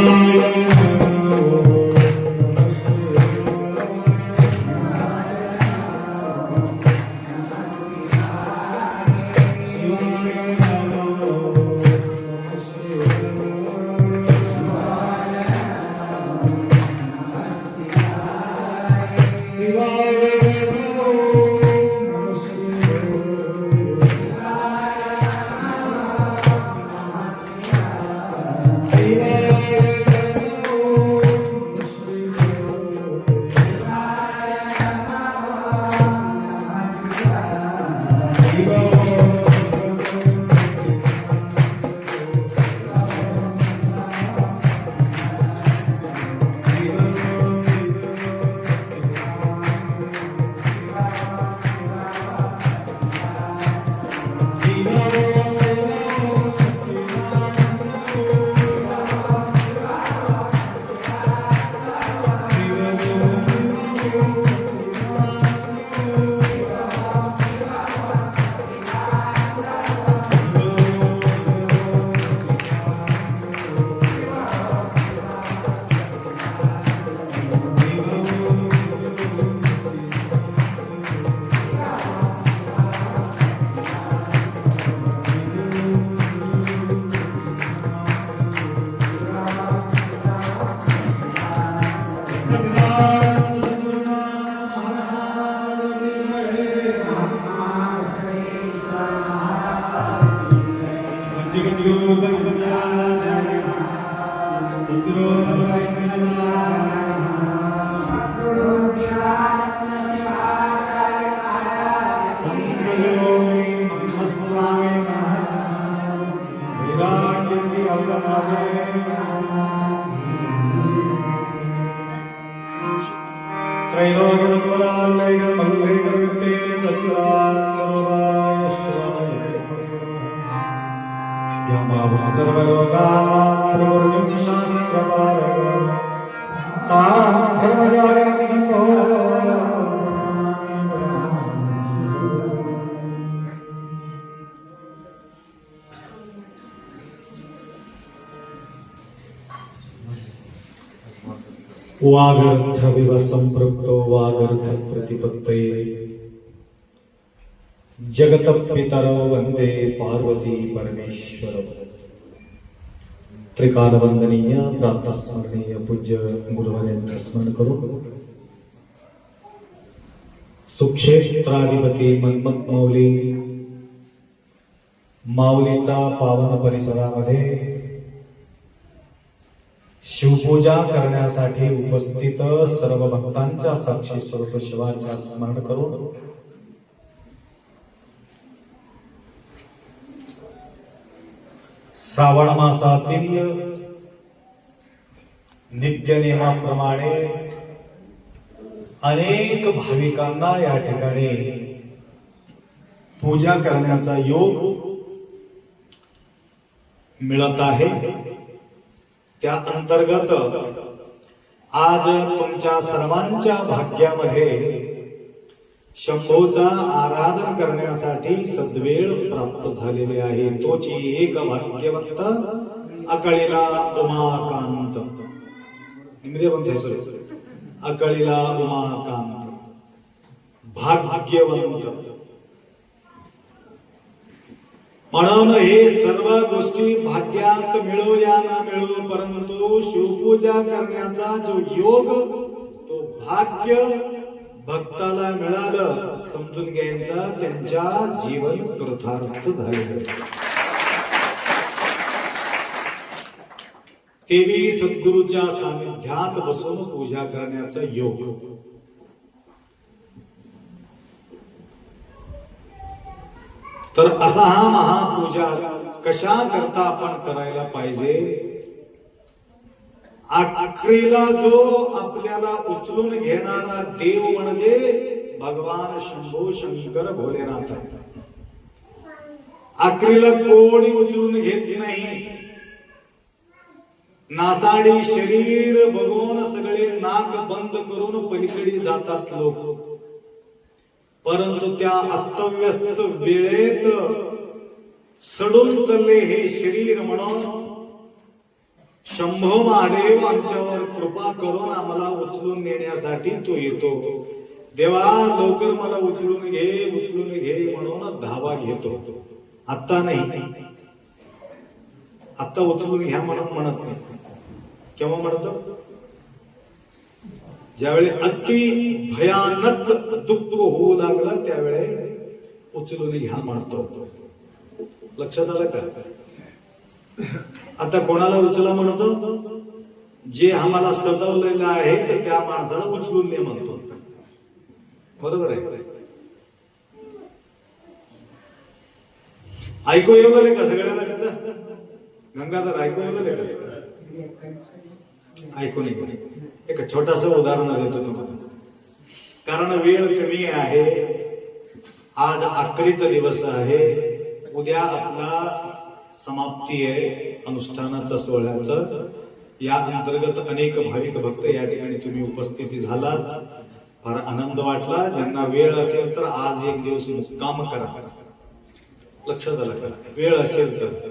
Música वागर्थविव संपृक्तो वागर्थ प्रतिपत्तये जगतपितरो Vande Parvati परमेश्वर। त्रिकालवंदनीय प्रातस्मरणीय पूज्य गुरुवर्यांचं स्मरण करू सुक्षेत्राधिपती मन्मथ माऊली। माऊलीचा पावन परिसरामध्ये शिवपूजा करण्यासाठी उपस्थित सर्व भक्तांच्या साक्षी स्वरूप शिवाच्या स्मरण करून श्रावण मासातील नित्यनेमाप्रमाणे अनेक भाविकांना या ठिकाणी पूजा करण्याचा योग मिळत आहे. त्या अंतर्गत आज तुमच्या सर्वांच्या भाग्यामध्ये शंभूचा आराधन करण्यासाठी सद्वेळ प्राप्त झालेले आहे. तोची एक भाग्यवंत अकळीला उमाकांत. अकळीला उमाकांत. भाग्यवंत. म्हणून हे सर्व गोष्टी भाग्यात मिळो या ना मिळो परंतु शिवपूजा करण्याचा जो योग तो भाग्य भक्ताला मिळालं समजून घ्यायचा त्यांच्या जीवन कृथार्थ झालेलं तेवी सद्गुरूच्या सानिध्यात बसून पूजा करण्याचा योग. तर असा हा महापूजा कशा करता आपण करायला पाहिजे? आखरीला जो आपल्याला उचलून घेणारा देव म्हणजे भगवान शंभू शंकर भोलेनाथ. आखरीला कोणी उचलून घेत नाही. नासाडी शरीर बघून सगळे नाक बंद करून पलीकडे जातात लोक. परंतु त्या अस्तव्यस्त वेळेत सडून चालले हे शरीर म्हणून शंभो महादेव आमच्यावर कृपा करून आम्हाला उचलून नेण्यासाठी तो येतो. देवा लवकर मला उचलून घे उचलून घे म्हणून धावा घेतो. आत्ता नाही. आत्ता उचलून घ्या म्हणून म्हणत नाही. केव्हा म्हणतो? ज्यावेळी अति भयानक दुःख होऊ लागलं त्यावेळे उचलून घ्या म्हणतो. लक्षात आलं का? आता कोणाला उचला म्हणतो? जे आम्हाला सजवलेलं आहे तर त्या माणसाला उचलून ने म्हणतो. बरोबर आहे? ऐकू येऊ लागले का सगळ्यांना? गंगाधर ऐकू येऊ लागले का? ऐकून ऐकून एक छोटस उदाहरण देतो तुम्हाला. कारण वेळ कमी आहे. आज अकरीचा दिवस आहे. उद्या आपला समाप्ती आहे. अनुष्ठानाचा सोहळ्याचं. या अंतर्गत अनेक भाविक भक्त या ठिकाणी तुम्ही उपस्थिती झालात. फार आनंद वाटला. ज्यांना वेळ असेल तर आज एक दिवस मुक्काम करा. लक्षात आलं का? वेळ असेल तर.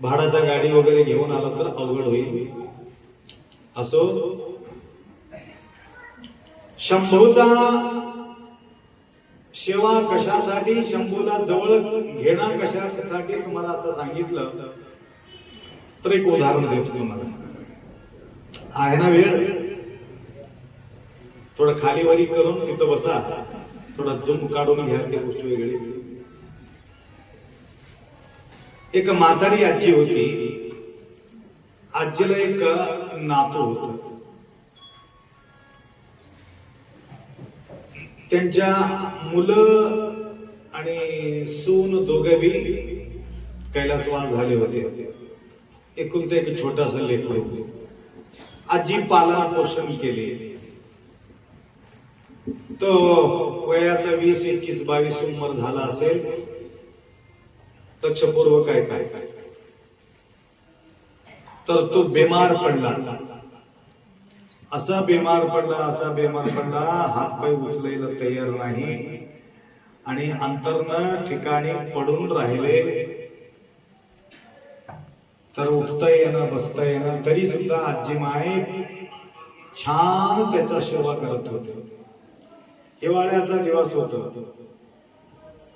भाडाच्या गाडी वगैरे घेऊन आला तर अवघड होईल. असो. शंभूचा सेवा कशासाठी शंभूला जवळ घेणं कशासाठी तुम्हाला आता सांगितलं? तर एक उदाहरण देतो तुम्हाला. आहे ना वेळ? थोडं खालीवरी करून तिथं बसा. थोडा जुम काढून घ्या त्या गोष्टी वेगळी. एक म्हातारी आजी होती. आजीला एक नातू होत. त्यांच्या मुलं आणि सून दोघे बी कैलासवास झाले होते. एकूण ते एक छोटासा लेकर. आजी पालन पोषण केले. तो वयाचा वीस एकवीस बावीस उमर झाला असेल. लक्षपूर्वक काय काय काय तर तो बेमार पडला. असा बेमार पडला असा बेमार पडला हात पाय उचलायला तयार नाही. आणि अंतरनं ठिकाणी पडून राहिले. तर उठता येणं बसता येणं तरी सुद्धा आजी माय छान त्याचा सेवा करत होते. हिवाळ्याचा दिवस होतो.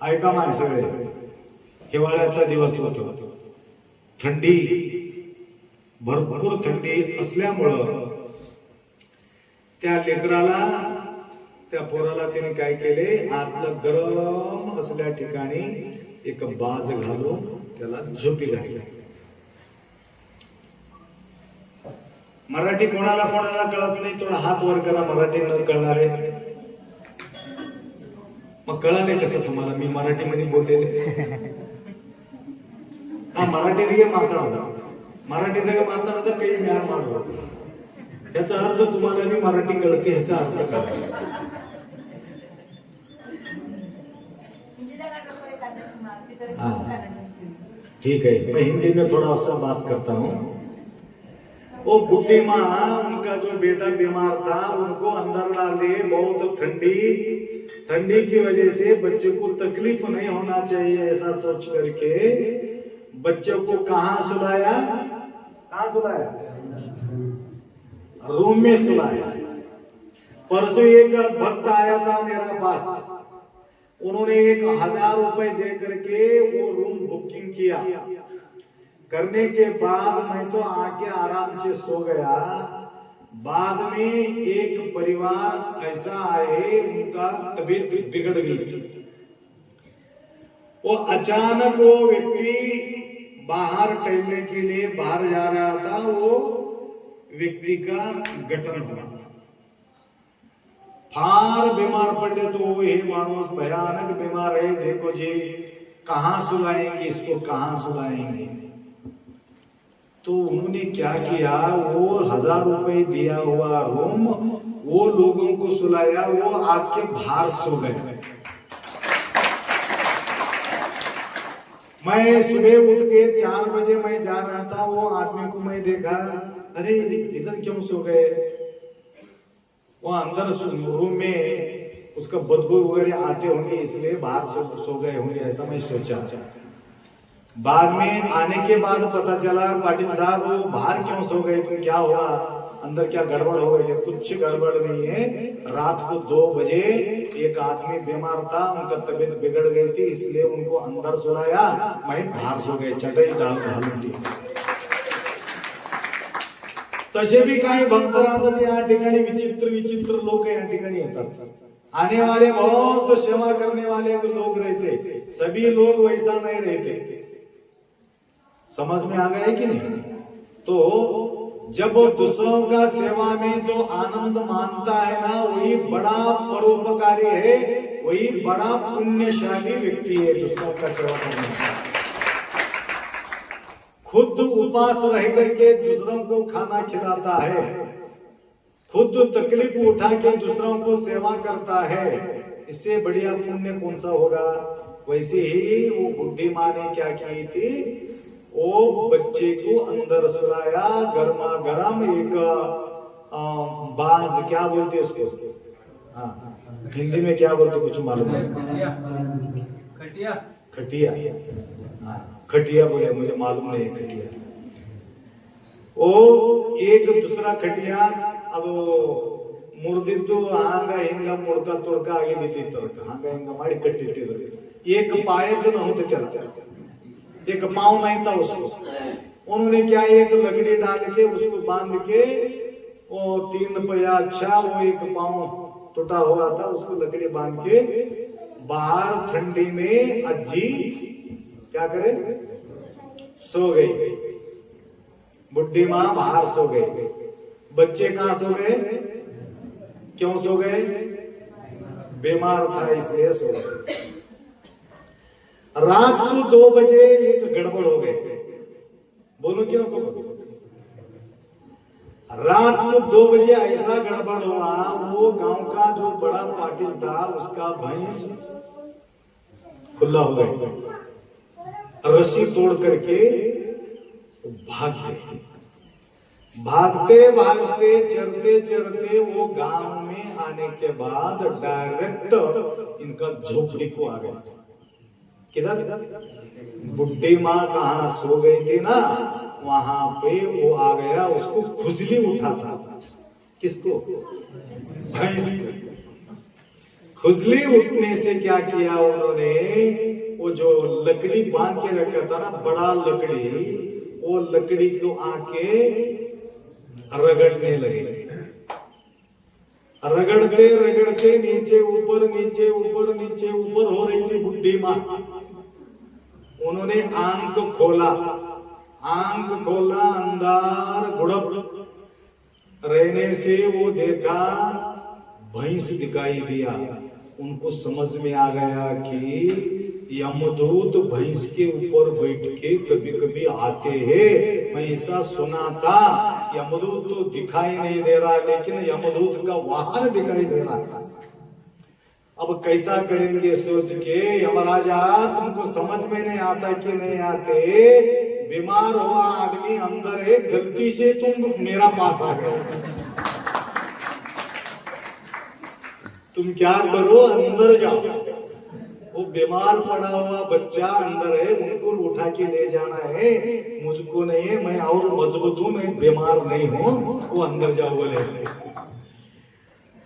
ऐका माय सगळे हिवाळ्याचा दिवस होतो. थंडी भरपूर थंडी येत असल्यामुळं त्या लेकराला त्या पोराला तिने काय केले? आतलं गरम असल्या ठिकाणी एक बाज घालून त्याला झोपी लागली मराठी कोणाला कोणाला कळत नाही? थोडा हात वर करा मराठी न कळणारे मग कळाले कसं तुम्हाला? मी मराठीमध्ये बोललेले. हा मराठी मात्र होता ಮರಾಠಿದಾಗ ಮಾತಾಡಿದ ಕೈ ಮ್ಯಾಲ ಮಾಡಬೇಕು याचा अर्थ तुम्हाला मी मराठी कळते ह्याचा अर्थ काय? ठीक है मैं हिंदी में थोड़ा सा बात करता हूँ. वो बुद्धिमा उनका जो बेटा बीमार था उनको अंदर ला दे बहुत ठंडी। ठंडी की वजह से बच्चे को तकलीफ नहीं होना चाहिए ऐसा सोच करके बच्चों को कहा सुलाया? कहा सुलाया रूम में सुलाया परसों एक भक्त आया था मेरा पास। उन्होंने एक हज़ार रुपए दे करके वो रूम बुकिंग किया। करने के बाद मैं तो आके आराम से सो गया। बाद में एक परिवार ऐसा आए, उनका तबीयत बिगड़ गई। वो अचानक वो व्यक्ति बाहर टहलने के लिए बाहर जा रहा था, वो व्यक्ति का गठन हुआ। फार बीमार पड़े तो ये मानुस भयानक बीमार है। देखो जी, कहाँ सुलाएँगे, इसको कहाँ सुलाएँगे? तो उन्होंने क्या किया? वो हज़ार रुपए दिया हुआ रूम वो लोगों को सुलाया, वो आके बाहर सो गए। मैं सुबह उठ के चार बजे मैं जा रहा था वो आदमी को मैं देखा अरे इधर क्यों सो गए? वो अंदर रूम में उसका बदबू वगैरह आते होंगे इसलिए बाहर सो, सो गए होंगे ऐसा मैं सोचा। बाद में आने के बाद पता चला पाटिल साहब वो बाहर क्यों सो गए? क्या हुआ? अंदर क्या गड़बड़ हो गई है? कुछ गड़बड़ नहीं है। रात को दो बजे एक आदमी बीमार था, उनका तबीयत बिगड़ गई थी, इसलिए उनको अंदर सुलाया। मैं बाहर सो गए, चटई डाल घालून दी तसे भी काही भक्त विचित्र विचित्र येतात आने वाले बहुत तो सेवा करने वाले लोग रहते। सभी लोग वैसा नहीं रहते। समझ में आ गया कि नहीं? तो जब वो दूसरों का सेवा में जो आनंद मानता है ना, वही बड़ा परोपकारी है, वही बड़ा पुण्यशाली व्यक्ति है दूसरों का सेवा करने का। खुद उपास रह करके दूसरों को खाना खिलाता है। खुद तकलीफ़ उठा के दूसरों को सेवा करता है। इससे बढ़िया पुण्य कौन सा होगा? वैसे ही वो बुढ़ी माँ ने क्या की थी? वो बच्चे को अंदर सुलाया गर्मा गर्म एक अ, बांस क्या बोलते उसको हाँ हिंदी में क्या बोलते कुछ मालूम है खटिया खटिया हाँ, खटिया बोले मुझे मालूम नहीं है खटिया ओ एक दूसरा खटिया अब ಮುರಿದಿದ್ದು ಹಾಂಗ ಹಿಂಗ ಮುಡ್ಕ ತುಡ್ಕ ಆಗಿದ್ದಿತ್ತು ಹಾಂಗ ಹಿಂಗ ಮಾಡಿ ಕಟ್ಟಿಟ್ಟಿದ್ರು एक पाय जो न होते चला एक पाँव नहीं था उसको। उन्होंने क्या एक लकड़ी डाल के उसको बाँध के, वो तीन पैया अच्छा वो एक पाँव टूटा हुआ था, उसको लकड़ी बाँध के बाहर ठंडी में अज्जी क्या करे? सो गई। बुढ़ी माँ बाहर सो गई। बच्चे कहा सो गए? क्यों सो गए? बीमार था, इसलिए सो गए। रात को दो बजे एक गड़बड़ हो गए बोलो क्यों को रात को दो बजे ऐसा गड़बड़ हुआ, वो गाँव का जो बड़ा पाटिल था, उसका भैंस खुला हो गया रस्सी तोड़ करके भाग गए भागते भागते चरते चरते वो गाँव में आने के बाद डायरेक्ट इनका झोपड़ी को आ गया किधर? बुढ़ी माँ कहा सो गई थी ना, वहाँ पे वो आ गया, उसको खुजली उठा था। किसको? भैंस खुजली उठने से क्या किया उन्होंने? वो जो लकड़ी बाँध के रखा था ना, बड़ा लकड़ी, वो लकड़ी को आके रगड़ने लगे। रगड़ते रगड़ते नीचे ऊपर नीचे ऊपर नीचे ऊपर हो रही थी बुढ़ी माँ। उन्होंने आँख खोला। आँख खोला अंदर गुड़प रहने से वो देखा, भैंस दिखाई दिया। उनको समझ में आ गया कि यमदूत भैंस के ऊपर बैठ के कभी कभी आते हैं। मैं ऐसा सुना था, यमदूत तो दिखाई नहीं दे रहा, लेकिन यमदूत का वाहन दिखाई दे रहा था। अब कैसा करेंगे सोच के? यमराजा तुमको समझ में नहीं आता कि नहीं आते? बीमार हुआ आदमी अंदर है, गलती से तुम मेरा पास आ गए। तुम क्या करो? अंदर जाओ। वो बीमार पड़ा हुआ बच्चा अंदर है, उनको उठा के ले जाना है। मुझको नहीं है, मैं और मज़बूत हूँ, मैं बीमार नहीं हूँ। वो अंदर जाओ बोले।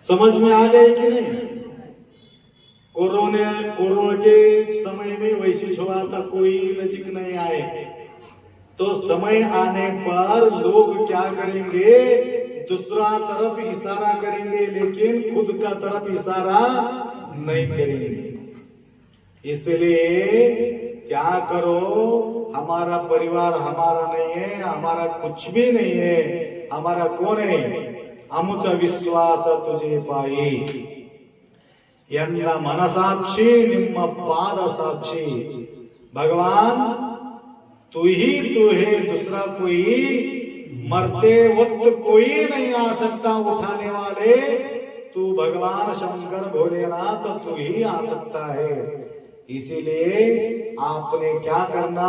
समझ में आ गए कि नहीं? कोरोना कोरोना के समय में वैसे हुआ था कोई नजीक नहीं आए। तो समय आने पर लोग क्या करेंगे? दूसरा तरफ़ इशारा करेंगे, लेकिन खुद का तरफ़ इशारा नहीं करेंगे। इसलिए क्या करो? हमारा परिवार हमारा नहीं है, हमारा कुछ भी नहीं है, हमारा कौन है? आमचा विश्वास तुझे पाई ಎನ್ನ ಮನಸಾಕ್ಷಿ ನಿಮ್ಮ ಪಾದ ಸಾಕ್ಷಿ भगवान तू ही तू है दूसरा कोई मरते वक्त कोई नहीं आ सकता उठाने वाले तू भगवान शंकर भोलेनाथ तू ही आ सकता है इसीलिए आपने क्या करना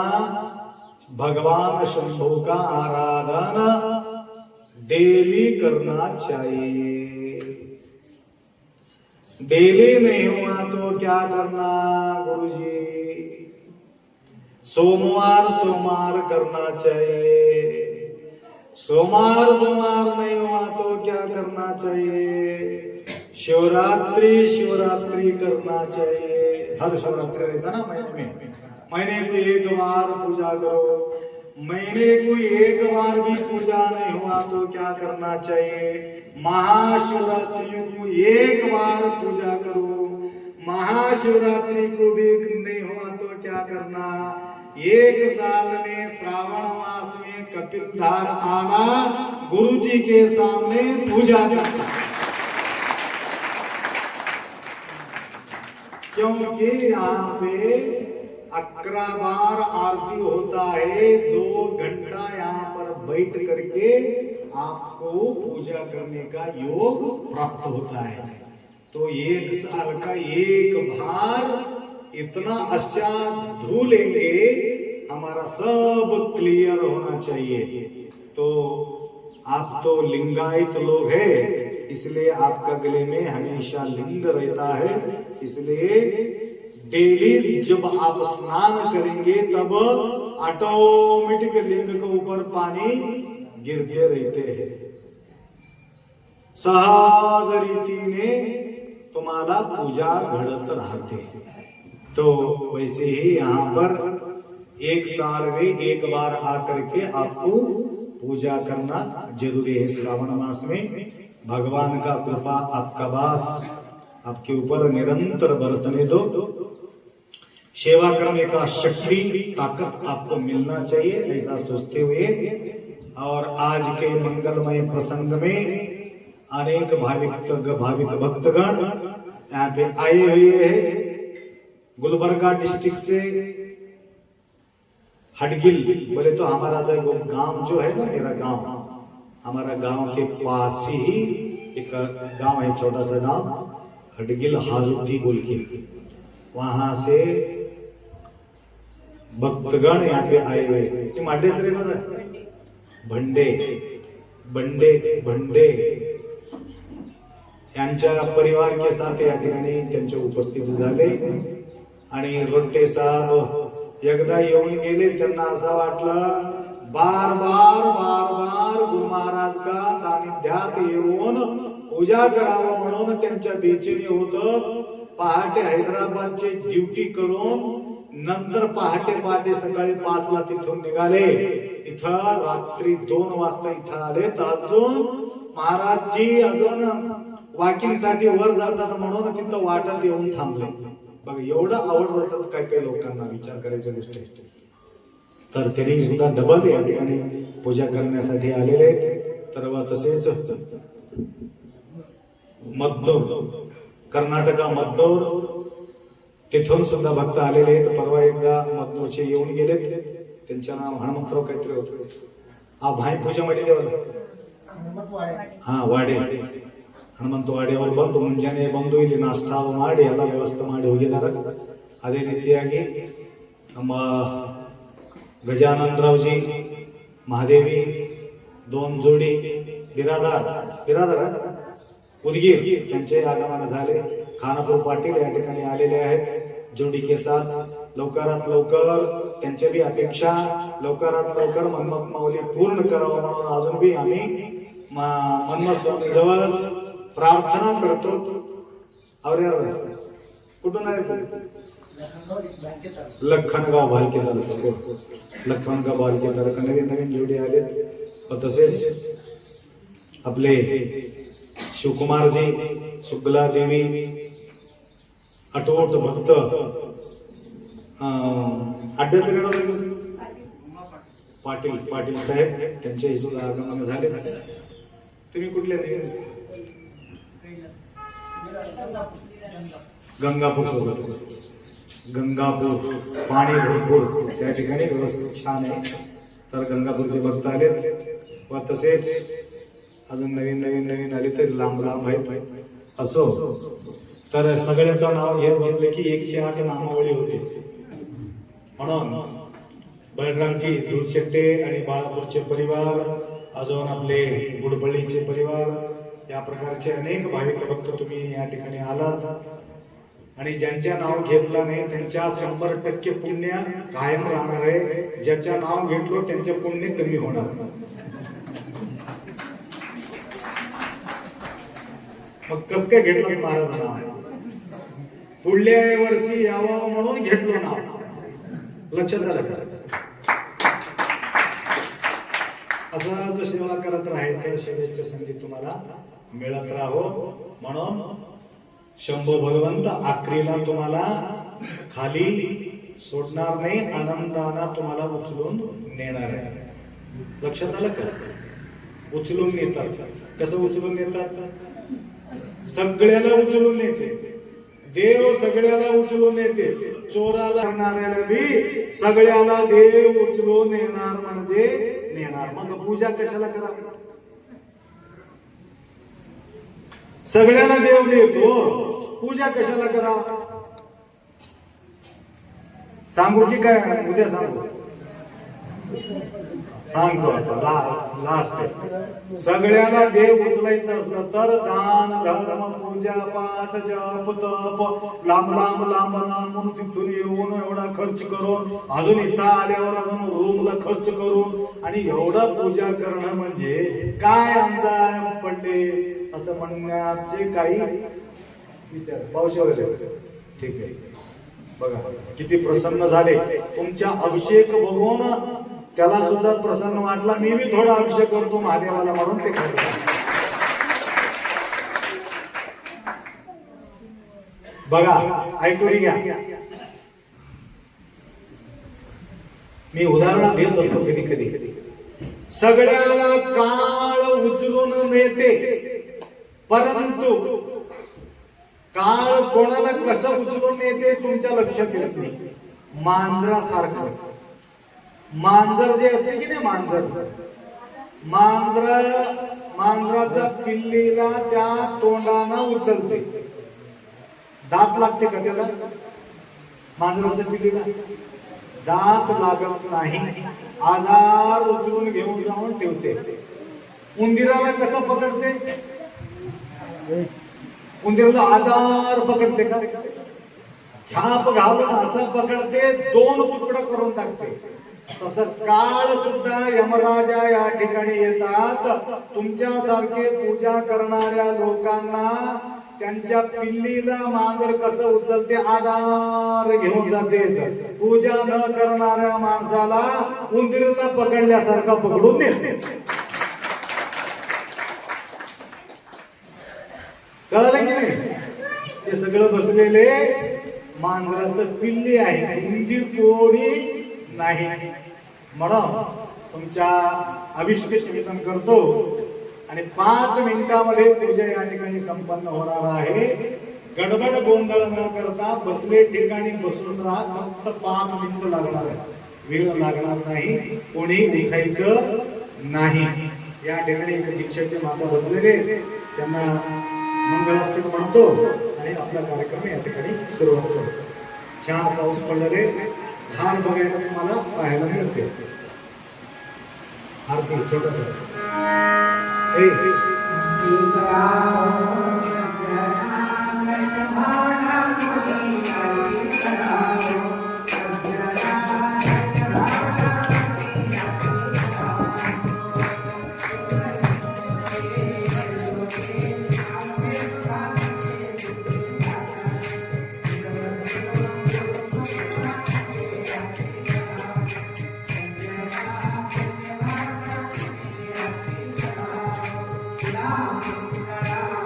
भगवान शंभु का आराधन डेली करना चाहिए डेली नहीं हुआ तो क्या करना गुरुजी? सोमवार सोमवार करना चाहिए। सोमवार सोमवार नहीं हुआ तो क्या करना चाहिए? शिवरात्रि शिवरात्रि करना चाहिए। हर शिवरात्रि रहता ना महीने में? महीने को एक बार पूजा करो। महीने को एक बार भी पूजा नहीं हुआ तो क्या करना चाहिए? महाशिवरात्रि को एक बार पूजा करो। महाशिवरात्रि को भी नहीं हुआ तो क्या करना? एक साल में श्रावण मास में कपिलधार आना गुरु जी के सामने पूजा करना। क्योंकि यहाँ पे अकरा बार आरती होता है, दो घंटा यहाँ पर बैठ करके आपको पूजा करने का योग प्राप्त होता है। तो एक साल का एक भार इतना अच्छा धू लेंगे, हमारा सब क्लियर होना चाहिए। तो आप तो लिंगायत लोग हैं, इसलिए आपका गले में हमेशा लिंग रहता है, इसलिए डेली जब आप स्नान करेंगे, तब ऑटोमेटिक लिंग के ऊपर पानी गिरते रहते हैं। सहज रीतीने तुम्हाला पूजा घडत राहते तो वैसे ही यहाँ पर एक साल में एक बार आकर के आपको पूजा करना ज़रूरी है। श्रावण मास में भगवान का कृपा आपका वास आपके ऊपर निरंतर बरसने दो। सेवा करने का शक्ति, ताकत आपको मिलना चाहिए, ऐसा सोचते हुए। और आज के मंगलमय प्रसंग में अनेक भाविक भाविक भक्तगण यहाँ पे आए हुए हैं। गुलबर्गा डिस्ट्रिक्ट से हटगिल, बोले तो हमारा जो गाँव जो है ना, मेरा गाँव, हमारा गाँव के पास ही एक गाँव है, छोटा सा गाँव, हटगिल हाजुद्दी बोल के। वहाँ से भक्तगण यहाँ पे आए हुए तुम अड्रेस रे ना भंडे बंडे भंडे. यांच्या परिवार के साथ या ठिकाणी त्यांचे उपस्थित झाले. आणि रोट्टे साहेब एकदा येऊन गेले त्यांना असं वाटलं बार बार बार बार गुरु महाराज का सानिध्यात येऊन पूजा करावं म्हणून त्यांच्या बेचैनी होत. पहाटे हैदराबादची ड्युटी करून नंतर पहाटे पहाटे सकाळी पाचला तिथून निघाले. इथं रात्री दोन वाजता इथं आले. तर अजून महाराजजी अजून वॉकिंगसाठी वर जातात म्हणून तिथं वाटत येऊन थांबले. बघ एवढं आवड होतात काय काय लोकांना विचार करायच्या गोष्टी तर त्यांनी सुद्धा डबल या ठिकाणी पूजा करण्यासाठी आलेले आहेत. तर तसेच मद्दूर कर्नाटका मद्दूर तिथून सुद्धा भक्त आलेले आहेत परवा एकदा मद्दूरचे येऊन गेलेत त्यांच्या नाव हनुमंतराव काहीतरी होतं हा भाई पूजामध्ये ದೇವರು ಹಾ ವಾಡೆ ಹನುಮಂತ ವಾಡಿ ಅವರು ಬಂದು ಮುಂಜಾನೆ ಬಂದು ಇಲ್ಲಿ ನಾಷ್ಟಾ ಮಾಡಿ ಎಲ್ಲ ವ್ಯವಸ್ಥೆ ಮಾಡಿ ಹೋಗಿದ್ದಾರೆ ಅದೇ ರೀತಿಯಾಗಿ ನಮ್ಮ गजानन रावजी महादेवी दोन जोडी बिरादार बिरादार उदगीर यांचे आगमन झाले खानापूर पाटील या ठिकाणी आलेले आहेत जोडी के साथ लवकरात लवकर त्यांच्या बी अपेक्षा लवकरात लवकर मनमत माऊली पूर्ण करावं म्हणून अजून बी आम्ही मा- मनमत स्वामी प्रार्थना करतो. अरे कुठून आहे लखनगाव भालके तालुका हो. लखनगाव भालके तालुका नवीन नवीन जोडी आलेत. तसेच आपले शिवकुमारजी शुक्ला देवी अटोट भक्त. पाटील पाटील साहेब त्यांचे सुद्धा आगमन झाले. तुम्ही कुठले गंगापूर गंगापूर पाणी भरपूर. त्या ठिकाणी व्यवस्थित छान आहे. तर गंगापूरचे भक्त आले व तसेच अजून नवीन नवीन नवीन आले तरी लांब लांब आहेत. असो. तर सगळ्यांचं नाव घेत बसले की एकशे आठ नामावळी होते. म्हणून बळरामजी दूरशेट्टे आणि बाळापूरचे परिवार अजून आपले गुडबळीचे परिवार या प्रकारचे अनेक भाविक भक्त तुम्ही या ठिकाणी आलात. आणि ज्यांच्या नाव घेतलं नाही त्यांच्या शंभर टक्के पुण्य कायम राहणार आहे. ज्याच्या नाव घेतलो त्यांचे पुण्य कमी होणार. मग कस काय घेतलं महाराजांना? पुढल्या वर्षी यावं म्हणून घेतलो ना. लक्षात झालं का? असंच सेवा करत राहायचं शेवटच्या संधी तुम्हाला मिळत राहो म्हणून शंभू भगवंत आखरीला तुम्हाला खाली सोडणार नाही आनंदाना तुम्हाला उचलून नेणार आहे. लक्षात आलं का? उचलून नेतात. कसं उचलून नेतात? सगळ्याला उचलून नेते. देव सगळ्याला उचलून नेते चोराला करणाऱ्याला बी सगळ्याला देव उचलून नेणार म्हणजे नेणार. मग पूजा कशाला करावी? सगळ्यांना देव देतो. पूजा कशाला करा? सांगू की काय? उद्या सांगू. सांगतो आता ला- लास्ट सगळ्याला देव उचलायचं असलं तर दान धर्म पूजा पाठ जप तप लांब लांब लांब लांबून तिथून येऊन एवढा खर्च करून अजून इथं आल्यावर अजून रूमला खर्च करून आणि एवढं पूजा करणं म्हणजे काय आमचा पडले? असं म्हणण्याचे काही विचार. पावशे वगैरे. ठीक आहे. बघा किती प्रसन्न झाले. तुमच्या अभिषेक बघून त्याला सुद्धा प्रसन्न वाटला. मी बी थोडा अभिषेक करतो महादेवाला म्हणून ते करतो. बघा ऐकून घ्या. मी उदाहरण देत असतो कधी कधी. सगळ्याला काळ उचलून नेते. परंतु काळ कोणाला कसं उचलून नेते तुमच्या लक्षात येत नाही. मांजरासारखं. मांजर जे असते की नाही मांजर? मांजर मांजराच्या पिल्लीला त्या तोंडानं उचलते. दात लागते का त्याला? मांजराच्या पिल्लीला? दात लागत नाही. आधार उचलून घेऊन जाऊन ठेवते. उंदिराला कसं पकडते? उंदिराला आधार पकडते का? छाप घालून असं पकडते दोन तुकडं करून टाकते. तसं काळ सुद्धा यमराजा या ठिकाणी येतात. तुमच्यासारखे पूजा करणाऱ्या लोकांना त्यांच्या पिल्लीला मांजर कसं उचलते आधार घेऊन जाते पूजा न करणाऱ्या माणसाला उंदीरला पकडल्यासारखा पकडून नेते. कळलं की नाही? ते सगळं बसलेले मांजराचं पिल्ली आहे. उंदीर कोणी नाही. म्हणून तुमच्या अभिष्ट चिंतन करतो. आणि पाच मिनिटामध्ये पूजा या ठिकाणी संपन्न होणार आहे. गडबड गोंधळ न करता बसले ठिकाणी बसून राहा. फक्त पाच मिनिटं लागणार वेळ लागणार नाही. कोणी देखायचं नाही. या ठिकाणी एक दीक्षाचे माता बसलेले त्यांना मंगळाष्टक म्हणतो. आणि आपला कार्यक्रम या ठिकाणी सुरुवात करतो छान पाऊस पडलेले झाड बघायला तुम्हाला पाहायला मिळते आरती छोटस Caralho.